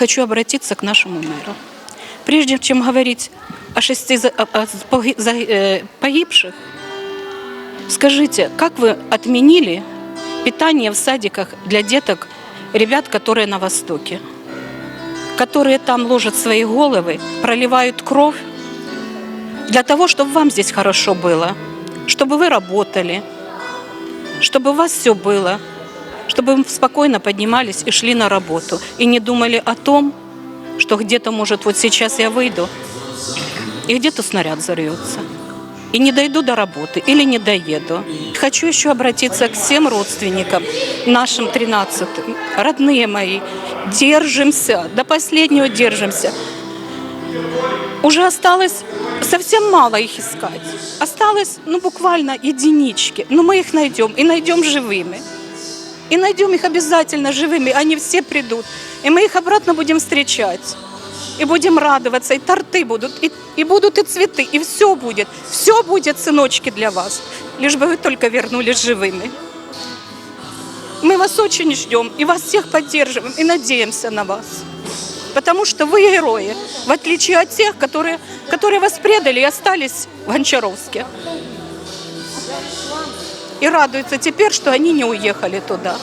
хочу обратиться к нашему мэру. Прежде чем говорить о шести э, погибших, скажите, как вы отменили питание в садиках для деток, ребят, которые на Востоке, которые там ложат свои головы, проливают кровь для того, чтобы вам здесь хорошо было, чтобы вы работали, чтобы у вас все было, чтобы вы спокойно поднимались и шли на работу, и не думали о том, что где-то, может, вот сейчас я выйду, и где-то снаряд взорвется. И не дойду до работы или не доеду. Хочу еще обратиться к всем родственникам, нашим 13-м. Родные мои, держимся, до последнего держимся. Уже осталось совсем мало их искать. Осталось, ну, буквально единички. Но мы их найдем, и найдем живыми. И найдем их обязательно живыми, они все придут. И мы их обратно будем встречать. И будем радоваться, и торты будут, и, и будут и цветы, и все будет. Все будет, сыночки, для вас. Лишь бы вы только вернулись живыми. Мы вас очень ждем, и вас всех поддерживаем, и надеемся на вас. Потому что вы герои, в отличие от тех, которые, которые вас предали и остались в Гончаровске. И радуются теперь, что они не уехали туда.